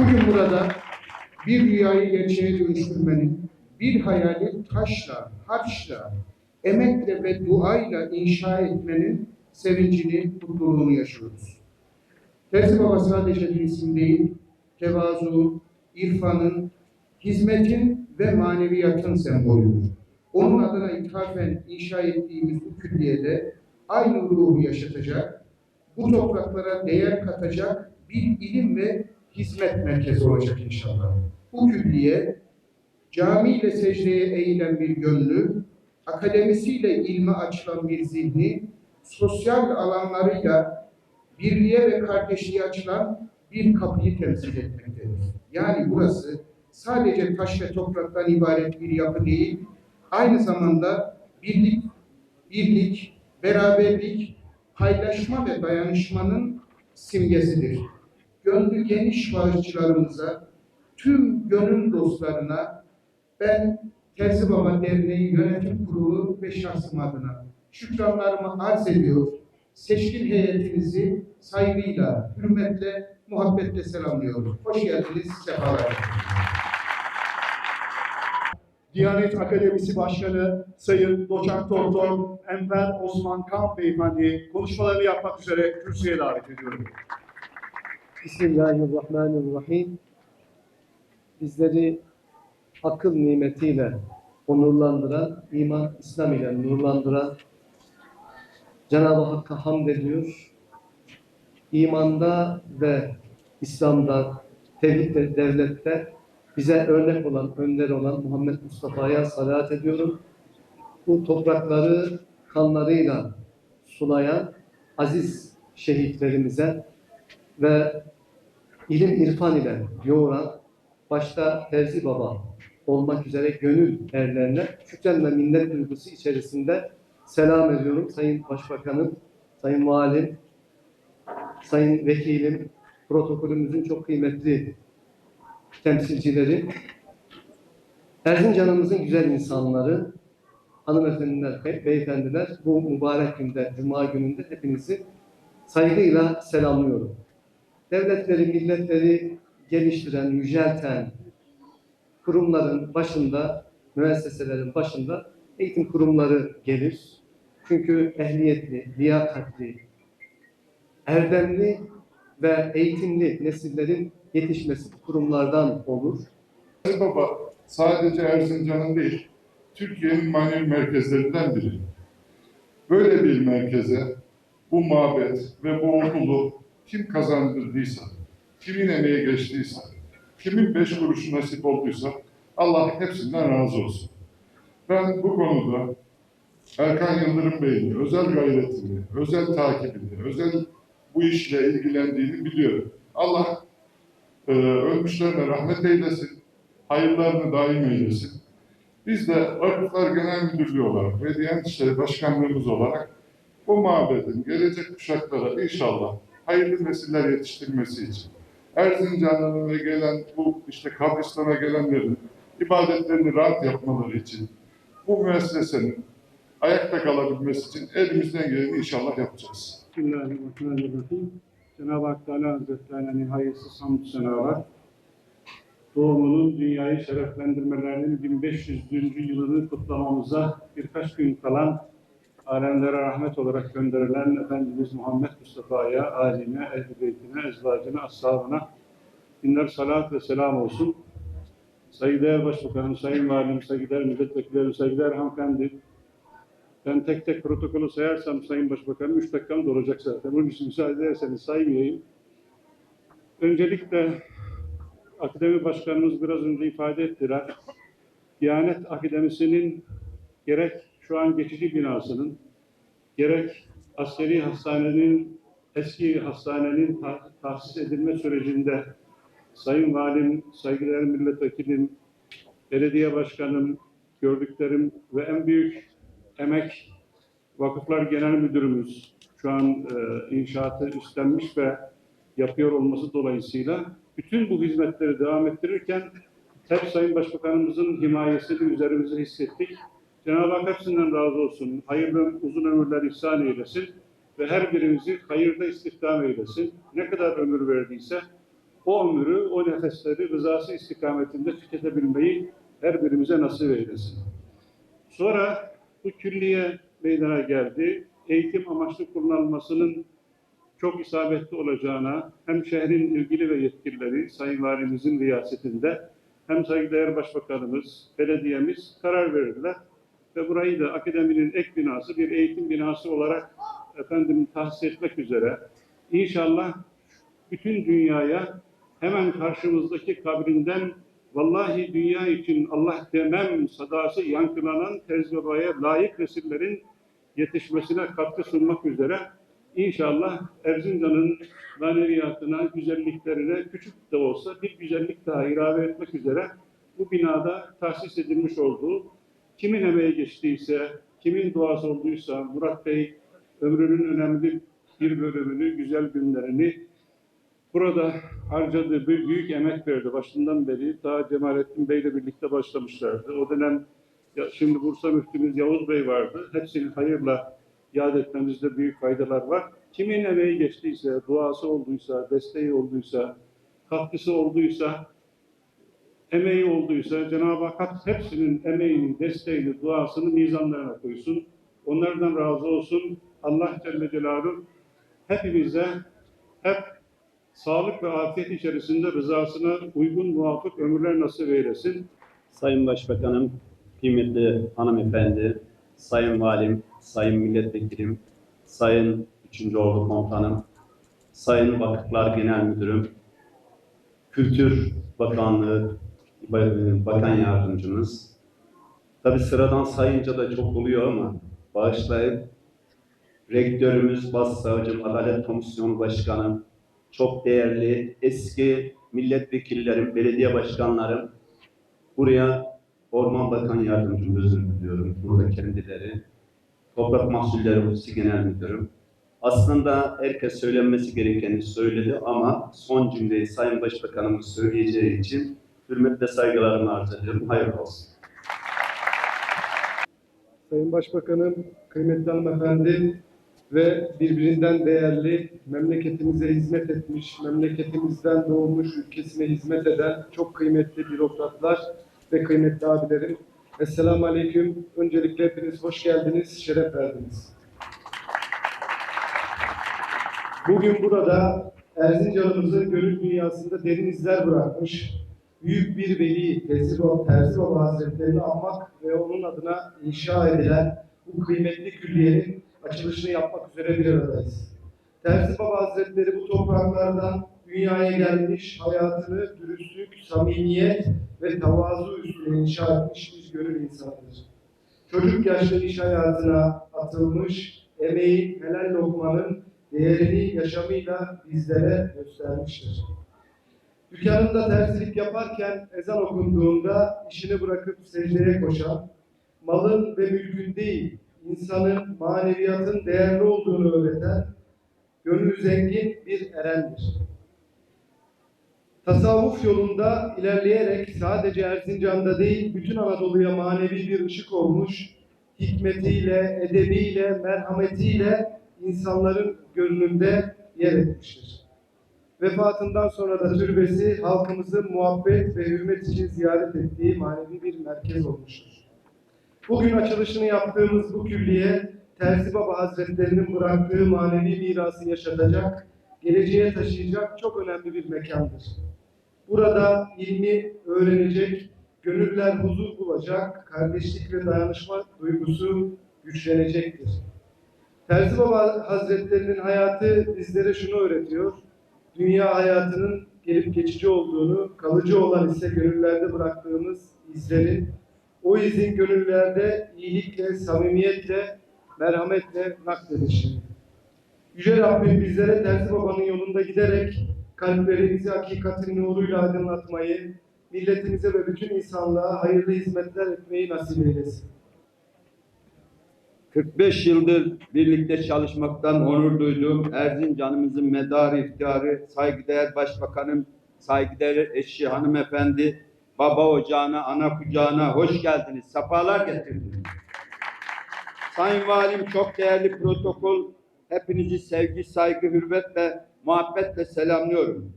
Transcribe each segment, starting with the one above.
Bugün burada bir rüyayı gerçeğe dönüştürmenin, bir hayali taşla, harçla, emekle ve duayla inşa etmenin sevincini, mutluluğunu yaşıyoruz. Terzi Baba sadece bir isim değil, tevazu, irfanın, hizmetin ve maneviyatın sembolüdür. Onun adına ithafen inşa ettiğimiz bu külliyede aynı ruhu yaşatacak, bu topraklara değer katacak bir ilim ve hizmet merkezi olacak inşallah. Bu külliye camiyle secdeye eğilen bir gönlü, akademisiyle ilme açılan bir zihni, sosyal alanlarıyla birliğe ve kardeşliğe açılan bir kapıyı temsil etmektedir. Yani burası sadece taş ve topraktan ibaret bir yapı değil, aynı zamanda birlik, birlik, beraberlik, paylaşma ve dayanışmanın simgesidir. Gönlü geniş bağışçılarımıza, tüm gönül dostlarına ben Terzi Baba Derneği Yönetim Kurulu ve şahsım adına şükranlarımı arz ediyor. Seçkin heyetinizi saygıyla, hürmetle, muhabbetle selamlıyorum. Hoş geldiniz, sefalar. Diyanet Akademisi Başkanı Sayın Doçent Doktor Enver Osman Kan Beyefendi konuşmalarını yapmak üzere kürsüye davet ediyorum. Bismillahirrahmanirrahim. Bizleri akıl nimetiyle onurlandıran, iman, İslam ile nurlandıran Cenab-ı Hakk'a hamd ediyor. İmanda ve İslam'da, tevhid devlette bize örnek olan, önder olan Muhammed Mustafa'ya salat ediyorum. Bu toprakları kanlarıyla sulayan aziz şehitlerimize ve ilim irfan ile yoğuran başta Terzi Baba olmak üzere gönül erlerine şükran ve minnet duygusu içerisinde selam ediyorum. Sayın Başbakanım, Sayın Valim, Sayın Vekilim, protokolümüzün çok kıymetli temsilcileri, Erzincan'ımızın güzel insanları, hanımefendiler, be- beyefendiler bu mübarek günde, Cuma gününde hepinizi saygıyla selamlıyorum devletleri, milletleri geliştiren, yücelten kurumların başında, müesseselerin başında eğitim kurumları gelir. Çünkü ehliyetli, liyakatli, erdemli ve eğitimli nesillerin yetişmesi kurumlardan olur. Gazi Baba sadece Erzincan'ın değil, Türkiye'nin manevi merkezlerinden biri. Böyle bir merkeze bu mabet ve bu okulu kim kazandırdıysa, kimin emeği geçtiyse, kimin beş kuruşu nasip olduysa Allah hepsinden razı olsun. Ben bu konuda Erkan Yıldırım Bey'in özel gayretini, özel takibini, özel bu işle ilgilendiğini biliyorum. Allah e, ölmüşlerine rahmet eylesin, hayırlarını daim eylesin. Biz de Vakıflar Genel Müdürlüğü olarak ve Diyanet İşleri Başkanlığımız olarak bu mabedin gelecek kuşaklara inşallah hayırlı nesiller yetiştirmesi için Erzincan'ın ve gelen bu işte kabristana gelenlerin ibadetlerini rahat yapmaları için bu müessesenin ayakta kalabilmesi için elimizden geleni inşallah yapacağız. Bismillahirrahmanirrahim. Cenab-ı Hak Teala Hazretlerine nihayetsiz hamdü senalar. Doğumunun dünyayı şereflendirmelerinin 1500. yılını kutlamamıza birkaç gün kalan alemlere rahmet olarak gönderilen Efendimiz Muhammed Mustafa'ya, aline, ehl-i beytine, ezvacına, ashabına binler salat ve selam olsun. Saygıdeğer Başbakanım, Sayın Valim, saygıdeğer milletvekillerim, saygıdeğer hanımefendi, ben tek tek protokolü sayarsam Sayın Başbakanım 3 dakikam da olacak zaten. Bunun için müsaade ederseniz saymayayım. Öncelikle Akademi Başkanımız biraz önce ifade ettiler. Diyanet Akademisi'nin gerek şu an geçici binasının, gerek askeri hastanenin, eski hastanenin ta- tahsis edilme sürecinde Sayın Valim, saygıdeğer milletvekilim, belediye başkanım, gördüklerim ve en büyük emek Vakıflar Genel Müdürümüz şu an e, inşaatı üstlenmiş ve yapıyor olması dolayısıyla bütün bu hizmetleri devam ettirirken hep Sayın Başbakanımızın himayesini üzerimize hissettik. Cenab-ı Hak hepsinden razı olsun. Hayırlı uzun ömürler ihsan eylesin ve her birimizi hayırda istihdam eylesin. Ne kadar ömür verdiyse o ömrü, o nefesleri rızası istikametinde tüketebilmeyi her birimize nasip eylesin. Sonra bu külliye meydana geldi. Eğitim amaçlı kullanılmasının çok isabetli olacağına hem şehrin ilgili ve yetkilileri Sayın Valimizin riyasetinde hem saygıdeğer Başbakanımız, belediyemiz karar verdiler. Ve burayı da akademinin ek binası, bir eğitim binası olarak efendim tahsis etmek üzere inşallah bütün dünyaya hemen karşımızdaki kabrinden vallahi dünya için Allah demem sadası yankılanan tezgahaya layık nesillerin yetişmesine katkı sunmak üzere inşallah Erzincan'ın maneviyatına, güzelliklerine küçük de olsa bir güzellik daha ilave etmek üzere bu binada tahsis edilmiş olduğu kimin emeği geçtiyse, kimin duası olduysa Murat Bey ömrünün önemli bir bölümünü, güzel günlerini burada harcadığı bir büyük emek verdi başından beri. Daha Cemalettin Bey ile birlikte başlamışlardı. O dönem ya şimdi Bursa Müftümüz Yavuz Bey vardı. Hepsini hayırla yad etmemizde büyük faydalar var. Kimin emeği geçtiyse, duası olduysa, desteği olduysa, katkısı olduysa, emeği olduysa Cenab-ı Hak hepsinin emeğini, desteğini, duasını mizanlarına koysun. Onlardan razı olsun. Allah Celle Celaluhu hepimize hep sağlık ve afiyet içerisinde rızasına uygun muvafık ömürler nasip eylesin. Sayın Başbakanım, kıymetli hanımefendi, Sayın Valim, Sayın Milletvekilim, Sayın 3. Ordu Komutanım, Sayın Vakıflar Genel Müdürüm, Kültür Bakanlığı Bakan Yardımcımız, tabi sıradan sayınca da çok oluyor ama bağışlayıp Rektörümüz, Başsavcım, Adalet Komisyonu Başkanım, çok değerli eski milletvekillerim, belediye başkanlarım, buraya Orman Bakan Yardımcım özür diliyorum. Burada kendileri. Toprak Mahsulleri Ofisi Genel Müdürüm. Aslında herkes söylenmesi gerekeni söyledi ama son cümleyi Sayın Başbakanımız söyleyeceği için hürmetle saygılarımı arz ediyorum. Hayırlı olsun. Sayın Başbakanım, kıymetli hanımefendi ve birbirinden değerli, memleketimize hizmet etmiş, memleketimizden doğmuş, ülkesine hizmet eden çok kıymetli bürokratlar ve kıymetli abilerim. Esselamu Aleyküm. Öncelikle hepiniz hoş geldiniz, şeref verdiniz. Bugün burada Erzincan'ımızın gönül dünyasında derin izler bırakmış, büyük bir veli Terzi Baba, Terzi Baba Hazretlerini anmak ve onun adına inşa edilen bu kıymetli külliyenin açılışını yapmak üzere bir aradayız. Terzi Baba Hazretleri bu topraklardan dünyaya gelmiş, hayatını dürüstlük, samimiyet ve tavazu üstüne inşa etmiş bir gönül insanıdır. Çocuk yaşta iş hayatına atılmış, emeğin, helal lokmanın değerini yaşamıyla bizlere göstermiştir. Dükkanında terzilik yaparken ezan okunduğunda işini bırakıp secdeye koşan, malın ve mülkün değil, insanın maneviyatın değerli olduğunu öğreten, gönlü zengin bir erendir. Tasavvuf yolunda ilerleyerek sadece Erzincan'da değil, bütün Anadolu'ya manevi bir ışık olmuş, hikmetiyle, edebiyle, merhametiyle insanların gönlünde yer etmiştir. Vefatından sonra da türbesi halkımızın muhabbet ve hürmet için ziyaret ettiği manevi bir merkez olmuştur. Bugün açılışını yaptığımız bu külliye Terzi Baba Hazretlerinin bıraktığı manevi mirası yaşatacak, geleceğe taşıyacak çok önemli bir mekandır. Burada ilmi öğrenecek, gönüller huzur bulacak, kardeşlik ve dayanışma duygusu güçlenecektir. Terzi Baba Hazretlerinin hayatı bizlere şunu öğretiyor. Dünya hayatının gelip geçici olduğunu, kalıcı olan ise gönüllerde bıraktığımız izlerin, o izin gönüllerde iyilikle, samimiyetle, merhametle nakledilişini. Yüce Rabbim bizlere Terzi Baba'nın yolunda giderek kalplerimizi hakikatin nuruyla aydınlatmayı, milletimize ve bütün insanlığa hayırlı hizmetler etmeyi nasip eylesin. 45 yıldır birlikte çalışmaktan onur duyduğum Erzincan'ımızın medarı iftiharı, saygıdeğer başbakanım, saygıdeğer eşi hanımefendi, baba ocağına, ana kucağına hoş geldiniz, sefalar getirdiniz. Sayın Valim çok değerli protokol, hepinizi sevgi, saygı, hürmet ve muhabbetle selamlıyorum.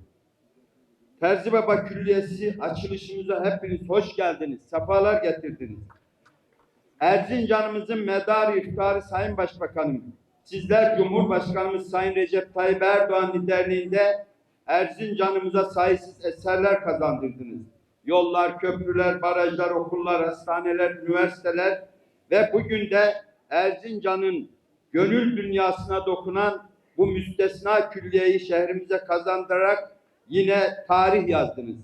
Terzi Baba Külliyesi açılışımıza hepiniz hoş geldiniz, sefalar getirdiniz. Erzincan'ımızın medarı iftarı Sayın Başbakanım, sizler Cumhurbaşkanımız Sayın Recep Tayyip Erdoğan liderliğinde Erzincan'ımıza sayısız eserler kazandırdınız. Yollar, köprüler, barajlar, okullar, hastaneler, üniversiteler ve bugün de Erzincan'ın gönül dünyasına dokunan bu müstesna külliyeyi şehrimize kazandırarak yine tarih yazdınız.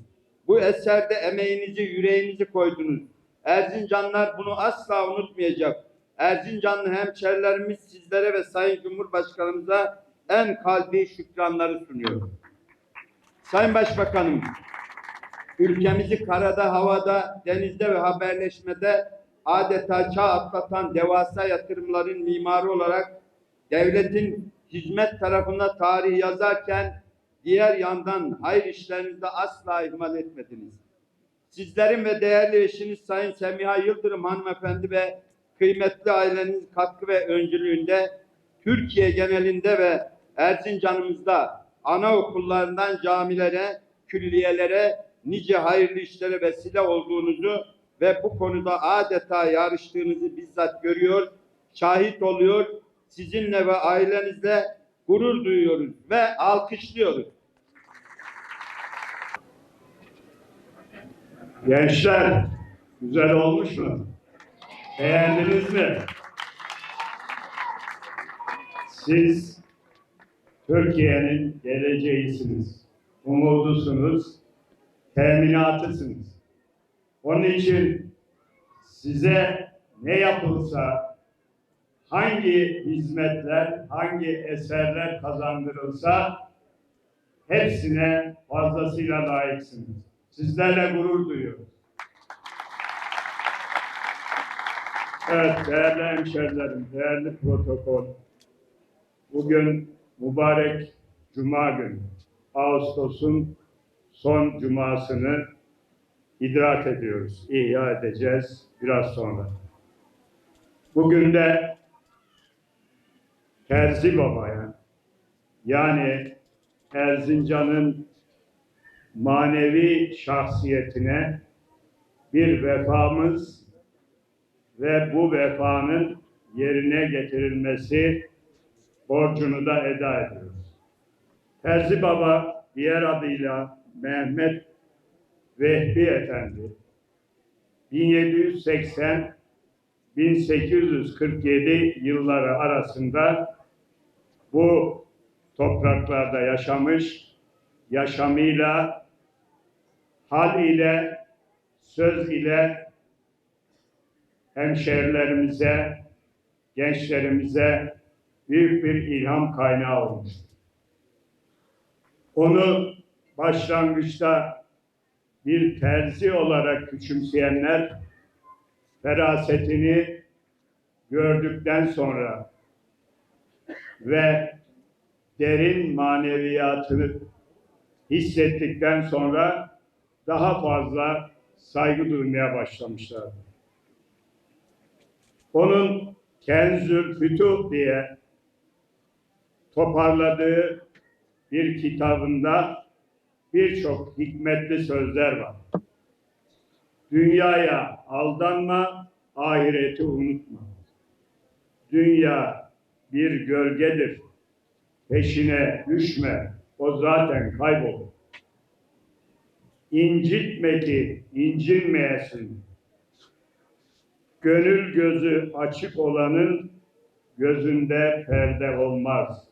Bu eserde emeğinizi, yüreğinizi koydunuz. Erzincanlar bunu asla unutmayacak. Erzincanlı hemşerilerimiz sizlere ve Sayın Cumhurbaşkanımıza en kalbi şükranları sunuyor. Sayın Başbakanım, ülkemizi karada, havada, denizde ve haberleşmede adeta çağ atlatan devasa yatırımların mimarı olarak devletin hizmet tarafına tarih yazarken diğer yandan hayır işlerinizde asla ihmal etmediniz. Sizlerin ve değerli eşiniz Sayın Semiha Yıldırım hanımefendi ve kıymetli aileniz katkı ve öncülüğünde Türkiye genelinde ve Erzincan'ımızda anaokullarından camilere, külliyelere, nice hayırlı işlere vesile olduğunuzu ve bu konuda adeta yarıştığınızı bizzat görüyor, şahit oluyor, sizinle ve ailenizle gurur duyuyoruz ve alkışlıyoruz. Gençler, güzel olmuş mu? Beğendiniz mi? Siz Türkiye'nin geleceğisiniz, umudusunuz, teminatısınız. Onun için size ne yapılsa, hangi hizmetler, hangi eserler kazandırılsa hepsine fazlasıyla layıksınız. Sizlerle gurur duyuyoruz. Evet değerli hemşerilerim, değerli protokol. Bugün mübarek Cuma günü. Ağustos'un son cumasını idrak ediyoruz. İhya edeceğiz biraz sonra. Bugün de Terzi Baba'ya yani Erzincan'ın manevi şahsiyetine bir vefamız ve bu vefanın yerine getirilmesi borcunu da eda ediyoruz. Terzi Baba diğer adıyla Mehmet Vehbi Efendi 1780 1847 yılları arasında bu topraklarda yaşamış, yaşamıyla, hal ile, söz ile hemşehrilerimize, gençlerimize büyük bir ilham kaynağı olmuş. Onu başlangıçta bir terzi olarak küçümseyenler ferasetini gördükten sonra ve derin maneviyatını hissettikten sonra daha fazla saygı duymaya başlamışlar. Onun Kenzül Fütuh diye toparladığı bir kitabında birçok hikmetli sözler var. Dünyaya aldanma, ahireti unutma. Dünya bir gölgedir. Peşine düşme, o zaten kaybolur. İncitme ki incinmeyesin. Gönül gözü açık olanın gözünde perde olmaz.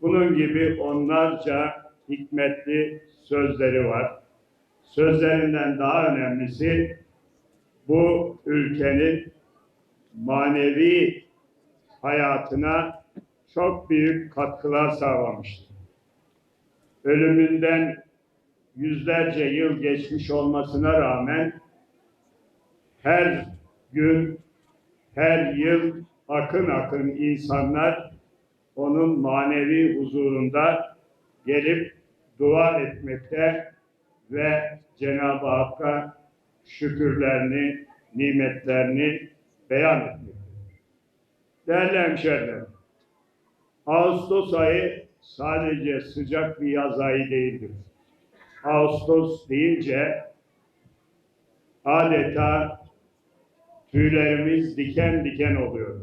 Bunun gibi onlarca hikmetli sözleri var. Sözlerinden daha önemlisi bu ülkenin manevi hayatına çok büyük katkılar sağlamıştır. Ölümünden yüzlerce yıl geçmiş olmasına rağmen her gün, her yıl akın akın insanlar onun manevi huzurunda gelip dua etmekte ve Cenab-ı Hakk'a şükürlerini, nimetlerini beyan etmekte. Değerli hemşehrilerim, Ağustos ayı sadece sıcak bir yaz ayı değildir. Ağustos deyince adeta tüylerimiz diken diken oluyor.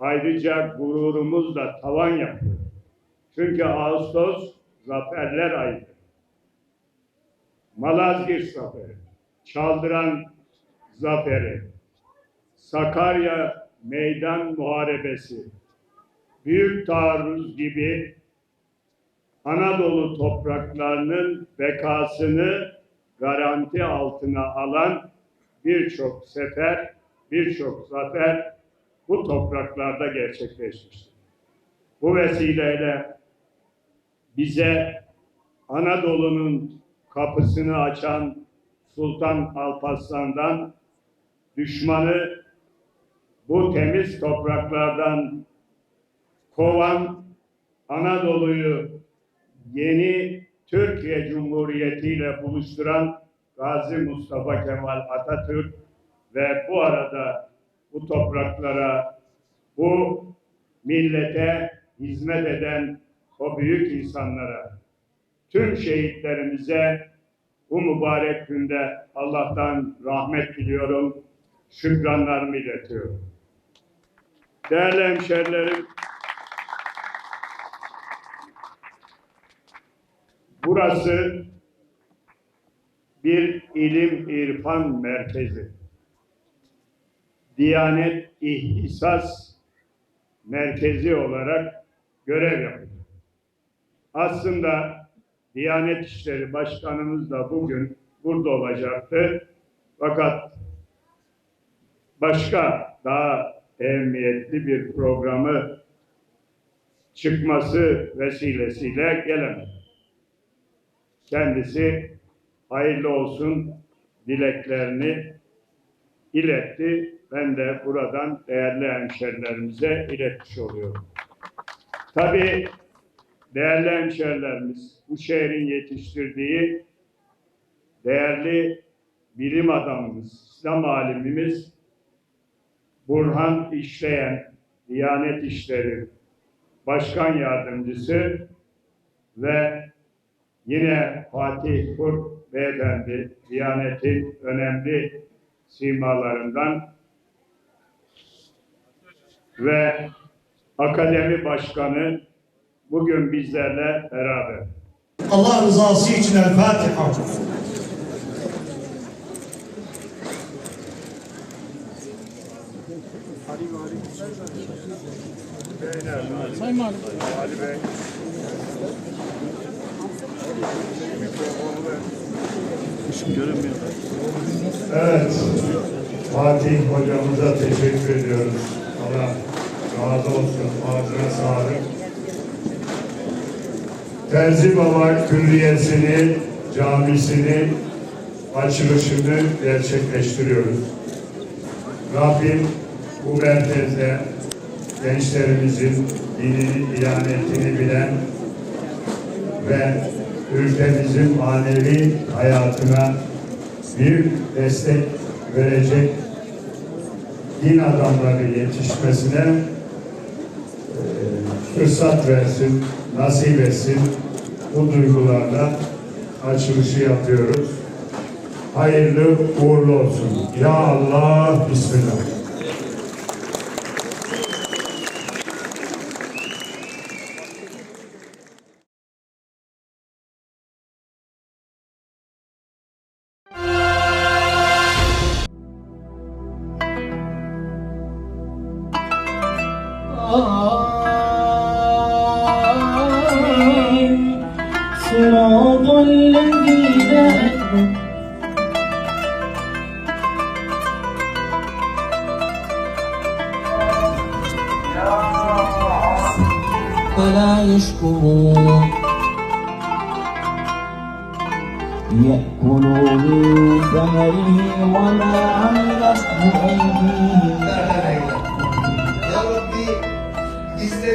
Ayrıca gururumuz da tavan yapıyor. Çünkü Ağustos zaferler ayıdır. Malazgirt Zaferi, Çaldıran Zaferi, Sakarya Meydan Muharebesi, Büyük Taarruz gibi Anadolu topraklarının bekasını garanti altına alan birçok sefer, birçok zafer bu topraklarda gerçekleşmiştir. Bu vesileyle bize Anadolu'nun kapısını açan Sultan Alparslan'dan düşmanı bu temiz topraklardan kovan Anadolu'yu yeni Türkiye Cumhuriyeti ile buluşturan Gazi Mustafa Kemal Atatürk ve bu arada bu topraklara, bu millete hizmet eden o büyük insanlara, tüm şehitlerimize bu mübarek günde Allah'tan rahmet diliyorum, şükranlarımı iletiyorum. Değerli hemşerilerim, burası bir ilim irfan merkezi. Diyanet İhtisas Merkezi olarak görev yapıyor. Aslında Diyanet İşleri Başkanımız da bugün burada olacaktı. Fakat başka daha ehemmiyetli bir programı çıkması vesilesiyle gelemedi. Kendisi hayırlı olsun dileklerini iletti. Ben de buradan değerli hemşerilerimize iletmiş oluyorum. Tabii değerli hemşerilerimiz bu şehrin yetiştirdiği değerli bilim adamımız, İslam alimimiz Burhan İşleyen, Diyanet İşleri Başkan Yardımcısı ve yine Fatih Kurt Beyefendi, Diyanet'in önemli simalarından ve Akademi Başkanı bugün bizlerle beraber. Allah rızası için El Fatiha. Ali Bey. Evet, Fatih hocamıza teşekkür ediyoruz. Allah razı olsun, ağzına sağlık. Terzi Baba Külliyesi'ni, camisini, açılışını gerçekleştiriyoruz. Rabbim bu merkezde gençlerimizin dinini, ihanetini bilen ve ülkemizin manevi hayatına büyük destek verecek din adamları yetişmesine e, fırsat versin, nasip etsin. Bu duygularla açılışı yapıyoruz. Hayırlı uğurlu olsun. Ya Allah, Bismillah.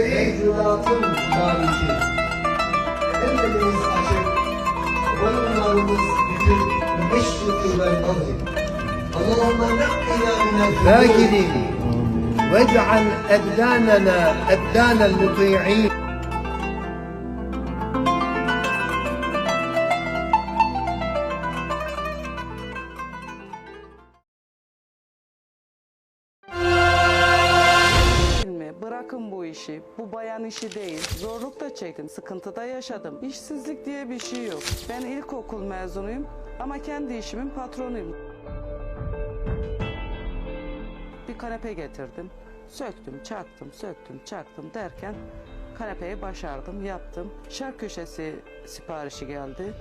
Mevcudatın maliki. Ellerimiz açık. Boyunlarımız bütün meşrutu ve nazim. اللهم نقنا من الذاكرين واجعل أبداننا أبدان المطيعين bayan işi değil. Zorluk da çektim, sıkıntı da yaşadım. İşsizlik diye bir şey yok. Ben ilkokul mezunuyum ama kendi işimin patronuyum. Bir kanepe getirdim. Söktüm, çaktım, söktüm, çaktım derken kanepeyi başardım, yaptım. Şark köşesi siparişi geldi.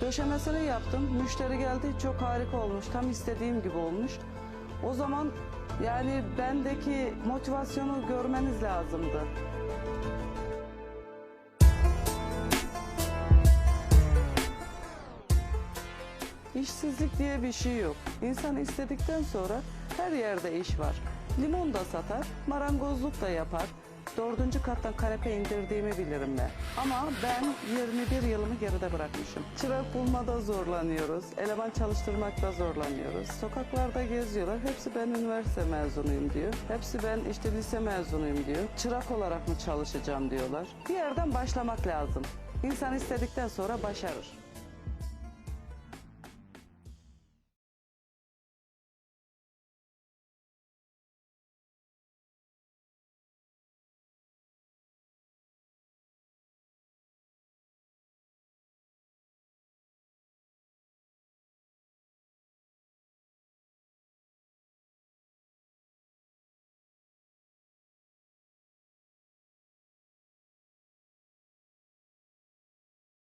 Döşemesini yaptım. Müşteri geldi. Çok harika olmuş. Tam istediğim gibi olmuş. O zaman yani bendeki motivasyonu görmeniz lazımdı. İşsizlik diye bir şey yok. İnsan istedikten sonra her yerde iş var. Limon da satar, marangozluk da yapar. Dördüncü kattan kanepe indirdiğimi bilirim ben. Ama ben 21 yılımı geride bırakmışım. Çırak bulmada zorlanıyoruz, eleman çalıştırmakta zorlanıyoruz. Sokaklarda geziyorlar, hepsi ben üniversite mezunuyum diyor. Hepsi ben işte lise mezunuyum diyor. Çırak olarak mı çalışacağım diyorlar. Bir yerden başlamak lazım. İnsan istedikten sonra başarır.